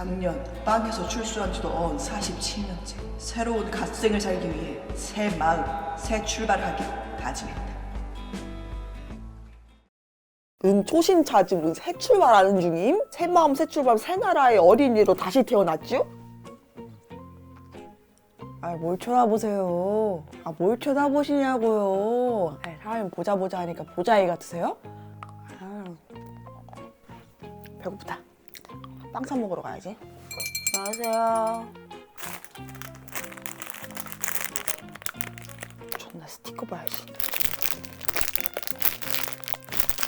작년 빵에서 출소한 지도 어언 47년째 새로운 갓생을 살기 위해 새 마음, 새 출발하기로 다짐했다. 은뭐새 출발하는 중임? 새 마음 새 출발 새 나라의 어린이로 다시 태어났죠? 아뭘 쳐다보세요? 아 뭘 쳐다보시냐고요? 아 사람이 보자 보자 하니까 보자이 같으세요? 아, 배고프다. 빵사 먹으러 가야지. 안녕하세요. 존나 스티커 봐야지.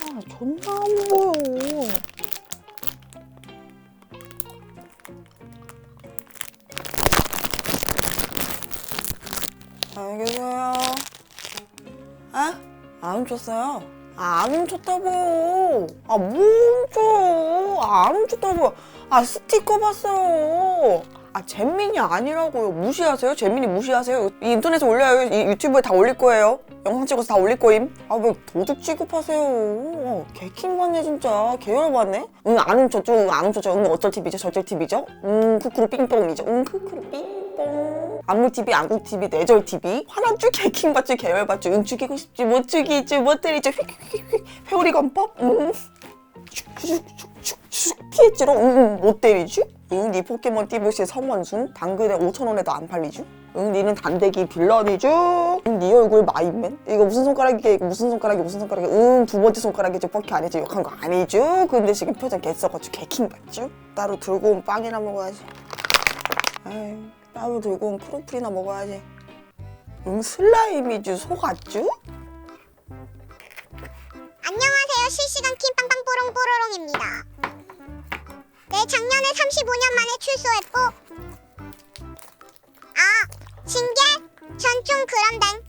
아, 존나 안 보여. 안녕히 계세요. 아? 안 훔쳤어요? 아, 안 훔쳤다고. 아. 아, 안 훔쳤다고. 아, 스티커 봤어요. 아, 잼민이 아니라고요. 무시하세요? 잼민이 무시하세요? 이 인터넷에 올려요. 이 유튜브에 다 올릴 거예요. 영상 찍어서 다 올릴 거임. 아, 왜 도둑 취급하세요? 어, 개킹 받네, 진짜. 개열 받네? 응, 안 훔쳤죠? 응, 안 훔쳤죠? 응, 어쩔 TV죠? 저쩔 TV죠? 응, 쿠쿠루 삥뽕이죠? 응, 쿠쿠루 삥뽕. 안물TV, 안국TV, 뇌절TV. 화났죠? 개킹 받죠? 개열 받죠? 응, 죽이고 싶지? 못 죽이지? 못 때리죠? 휙휙휙휙. 회오리 건법? 응. 슉슉슉슉슉 피했지롱? 응, 응, 못 때리지? 응, 네 포켓몬 띠부시의 성원순? 당근에 5천원에도 안 팔리죠? 응, 니는 단대기 빌런이죠? 응, 네 얼굴 마인맨? 이거 무슨 손가락이게? 무슨 손가락이 무슨 손가락이? 응, 두 번째 손가락이죠? 뻑키 아니죠? 욕한 거 아니죠? 근데 지금 표정 개썩어가지고 개킹 받죠? 따로 들고 온 빵이나 먹어야지. 에이, 따로 들고 온 크로플이나 먹어야지. 응, 슬라임이죠? 속았죠? 안녕하세요. 실시간 킴빵빵 뽀롱뽀로롱입니다. 네, 작년에 35년 만에 출소했고 아, 징계? 전총 그런댕.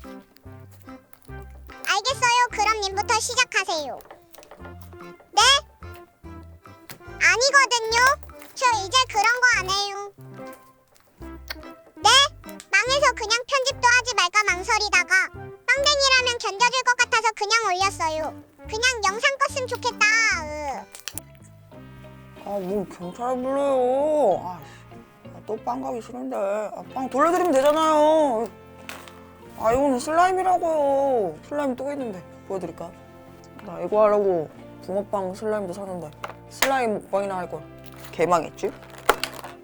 알겠어요. 그럼 님부터 시작하세요. 네? 아니거든요. 저 이제 그런 거 안 해요. 네? 망해서 그냥 편집도 하지 말까 망설이다가 빵댕이라면 견뎌줄 것 같아서 그냥 올렸어요. 그냥 영상 껐으면 좋겠다. 으. 아, 뭘 경찰 불러요. 아, 씨. 아, 또빵 가기 싫은데. 아, 빵 돌려드리면 되잖아요. 아, 이거는 슬라임이라고요. 슬라임 또 있는데. 보여드릴까? 나 이거 하려고 붕어빵 슬라임도 샀는데. 슬라임 먹방이나 할 걸. 개망했지?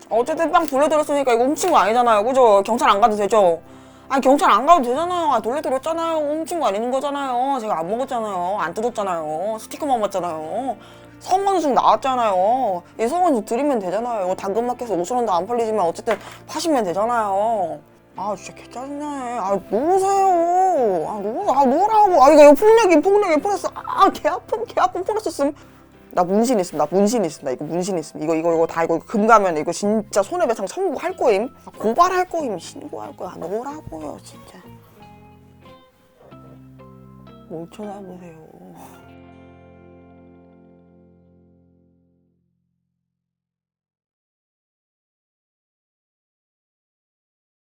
어쨌든 빵 돌려드렸으니까 이거 훔친 거 아니잖아요. 그죠? 경찰 안 가도 되죠? 아니, 경찰 안 가도 되잖아요. 아, 돌려드렸잖아요. 훔친 거 아닌 거잖아요. 제가 안 먹었잖아요. 안 뜯었잖아요. 스티커만 봤잖아요. 성원숭 나왔잖아요. 이 성원숭 드리면 되잖아요. 이거 당근마켓에서 5천원도 안 팔리지만 어쨌든 파시면 되잖아요. 아 진짜 개짜증나네. 아 놓으세요. 아 놓으 아 놓으라고. 아 이거 폭력이 폭력이 플러스 아개 아픔 개 아픔 플러스 음. 나 문신 있음. 나 문신 있음. 나 이거 문신 있음. 이거 이거 이거 다 이거 금 가면 이거 진짜 손해배상 청구할 거임. 아, 고발할 거임. 신고할 거야. 아, 놓으라고요 진짜. 뭘 쳐다보세요.